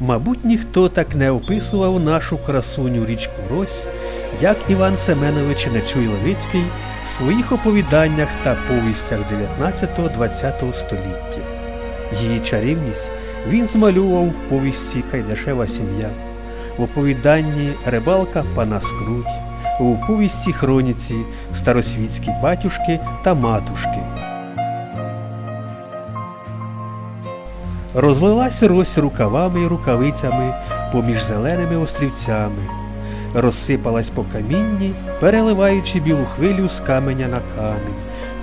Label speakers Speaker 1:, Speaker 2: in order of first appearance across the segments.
Speaker 1: Мабуть, ніхто так не описував нашу красуню річку Рось, як Іван Семенович Нечуй Левицький в своїх оповіданнях та повістях 19-20 століття. Її чарівність він змалював в повісті Кайдашева сім'я, в оповіданні Рибалка пана Скруть, у повісті Хроніці Старосвітські батюшки та матушки. Розлилась рось рукавами й рукавицями поміж зеленими острівцями, розсипалась по камінні, переливаючи білу хвилю з каменя на камінь,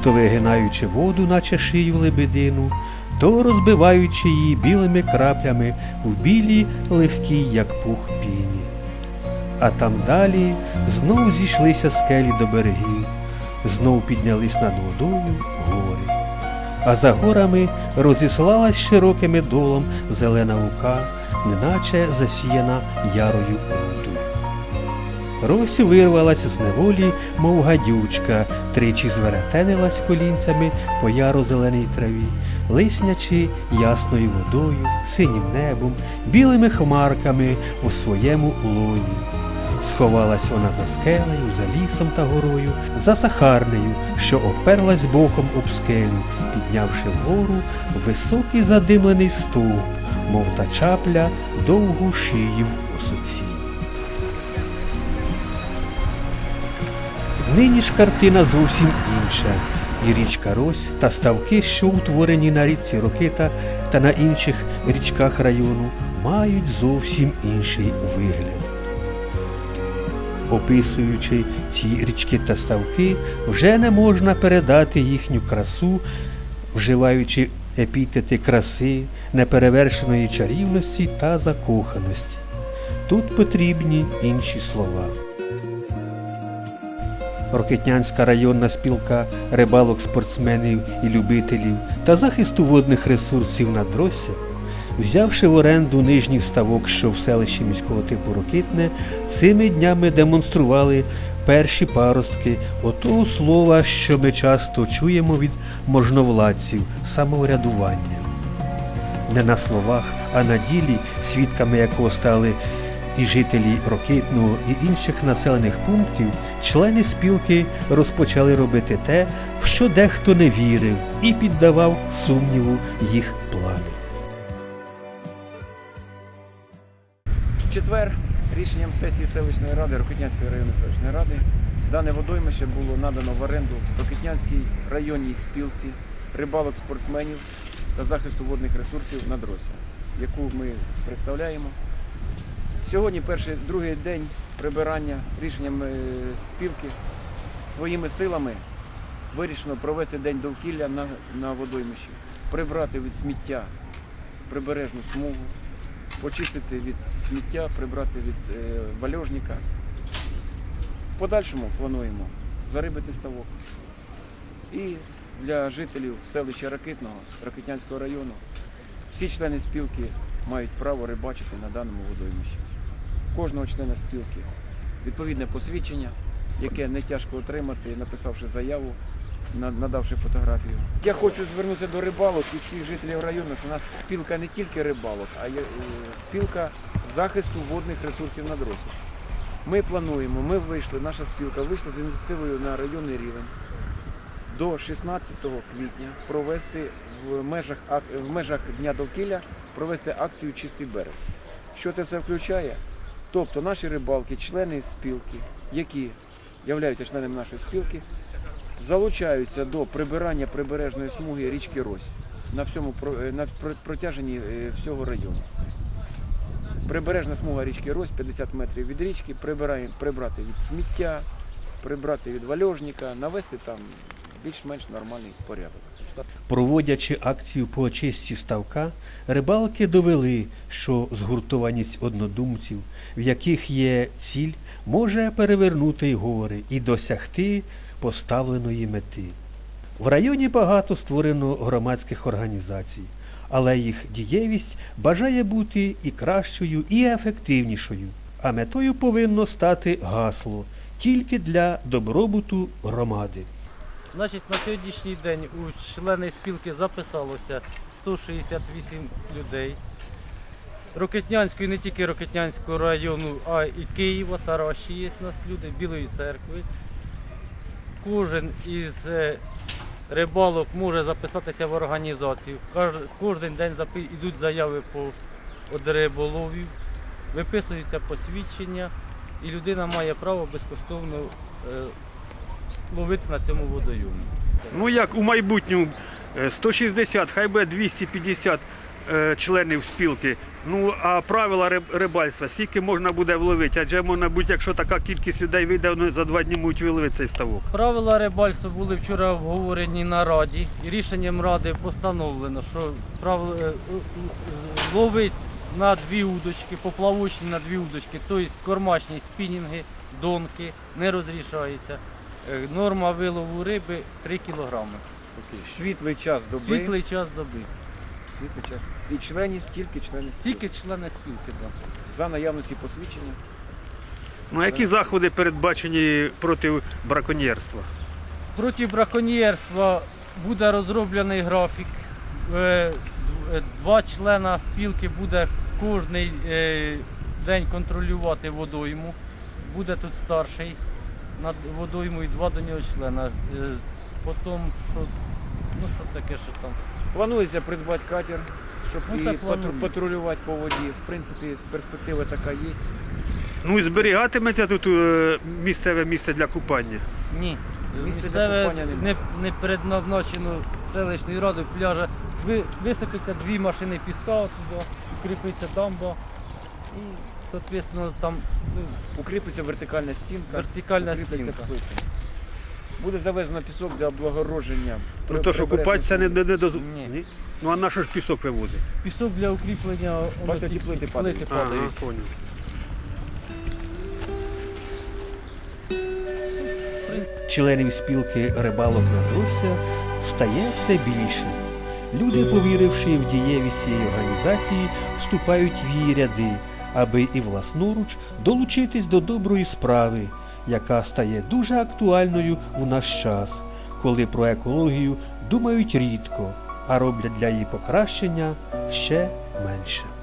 Speaker 1: то вигинаючи воду, наче шию лебедину, то розбиваючи її білими краплями в білій, легкій, як пух піні. А там далі знов зійшлися скелі до берегів, знов піднялись над водою гори а за горами розіслалась широким долом зелена лука, неначе засіяна ярою рутою. Рось вирвалась з неволі, мов гадючка, тричі зверетенилась колінцями по яру зеленій траві, лиснячи ясною водою, синім небом, білими хмарками у своєму лоні. Сховалась вона за скелею, за лісом та горою, за сахарнею, що оперлась боком об скелю, піднявши вгору високий задимлений стовп, мов та чапля довгу шию в осоці. Нині ж картина зовсім інша, і річка Рось та ставки, що утворені на річці Рокита та на інших річках району, мають зовсім інший вигляд. Описуючи ці річки та ставки, вже не можна передати їхню красу, вживаючи епітети краси, неперевершеної чарівності та закоханості. Тут потрібні інші слова. Рокетнянська районна спілка рибалок, спортсменів і любителів та захисту водних ресурсів на Надросся взявши в оренду нижній ставок, що в селищі міського типу Рокитне, цими днями демонстрували перші паростки отого слова, що ми часто чуємо від можновладців самоврядування. Не на словах, а на ділі, свідками якого стали і жителі Рокитного і інших населених пунктів, члени спілки розпочали робити те, в що дехто не вірив і піддавав сумніву їх плани.
Speaker 2: Четвер рішенням сесії селищної ради Рокитнянської районної селищної ради дане водоймище було надано в оренду Рокитнянській районній спілці рибалок спортсменів та захисту водних ресурсів Надрося, яку ми представляємо. Сьогодні перший другий день прибирання рішенням е, спілки своїми силами вирішено провести день довкілля на, на водоймищі, прибрати від сміття прибережну смугу, почистити від сміття, прибрати від е, вальожника. В подальшому плануємо зарибити ставок. І для жителів селища Ракитного, Ракитнянського району, всі члени спілки мають право рибачити на даному водоймищі. Кожного члена спілки відповідне посвідчення, яке не тяжко отримати, написавши заяву, надавши фотографію. Я хочу звернутися до рибалок і всіх жителів району, що у нас спілка не тільки рибалок, а є е, спілка захисту водних ресурсів на дросі. Ми плануємо, ми вийшли, наша спілка вийшла з ініціативою на районний рівень до 16 квітня провести в межах, в межах Дня довкілля провести акцію Чистий берег. Що це все включає? Тобто наші рибалки, члени спілки, які являються членами нашої спілки, залучаються до прибирання прибережної смуги річки Рось на всьому е, на протяженні е, всього району. Прибережна смуга річки Рось 50 метрів від річки, прибираємо, прибрати від сміття, прибрати від вальожника, навести там більш-менш нормальний порядок.
Speaker 1: Проводячи акцію по очистці ставка, рибалки довели, що згуртованість однодумців, в яких є ціль, може перевернути гори і досягти поставленої мети. В районі багато створено громадських організацій, але їх дієвість бажає бути і кращою, і ефективнішою, а метою повинно стати гасло тільки для добробуту громади.
Speaker 3: Значить, на сьогоднішній день у члени спілки записалося 168 людей. Рокетнянської, не тільки Рокетнянського району, а і Києва, Тараші є у нас люди, Білої церкви. Кожен із е, рибалок може записатися в організацію. Кожен день йдуть заяви по риболовів, виписуються посвідчення, і людина має право безкоштовно е, ловити на цьому водойомі.
Speaker 1: Ну як у майбутньому е, 160, хай буде 250 е, членів спілки. Ну а правила рибальства, скільки можна буде вловити? Адже можна бути, якщо така кількість людей вийде, вони за два дні можуть виловити цей ставок.
Speaker 3: Правила рибальства були вчора обговорені на раді, і рішенням ради постановлено, що правило е, е, ловить на дві удочки, поплавочні на дві удочки, тобто кормачні спінінги, донки не розрішається. Е, Норма вилову риби 3 кілограми.
Speaker 2: Світлий час доби.
Speaker 3: Світлий час доби.
Speaker 2: Світлий час. І членів, тільки членів. спілки.
Speaker 3: Тільки члени спілки. Да.
Speaker 2: За наявності посвідчення.
Speaker 1: Ну а які заходи передбачені проти браконьєрства?
Speaker 3: Проти браконьєрства буде розроблений графік. Е, е, Два члена спілки буде е, день контролювати водойму. Буде тут старший над водоймою, два до нього члена. Е, Потім, що, ну що таке, що там.
Speaker 2: Планується придбати катер, щоб
Speaker 3: Ну,
Speaker 2: і патру- патрулювати по воді. В принципі, перспектива така є.
Speaker 1: Ну і зберігатиметься тут е, місцеве місце для купання.
Speaker 3: Ні.
Speaker 2: Місця для
Speaker 3: Місцеве
Speaker 2: купання
Speaker 3: не,
Speaker 2: немає.
Speaker 3: не предназначено селищною радою пляжа. Ви, висипеться дві машини піска туди, укріпиться дамба. І, соответственно, там ну,
Speaker 2: Укріпиться вертикальна стінка.
Speaker 3: вертикальна
Speaker 2: укріпиться
Speaker 3: стінка.
Speaker 2: плити. Буде завезено пісок для облагородження.
Speaker 1: Ну то що купатися не, не, не доз...
Speaker 3: Ні.
Speaker 1: Ні? Ну а на що ж пісок вивозить?
Speaker 3: Пісок для укріплення воно
Speaker 2: Бачите,
Speaker 3: ті-
Speaker 2: плити падають.
Speaker 3: плити
Speaker 1: Ага,
Speaker 3: падають.
Speaker 1: понял. Членів спілки рибалок Надруся стає все більше. Люди, повіривши в дієвість цієї організації, вступають в її ряди, аби і власноруч долучитись до доброї справи, яка стає дуже актуальною в наш час, коли про екологію думають рідко, а роблять для її покращення ще менше.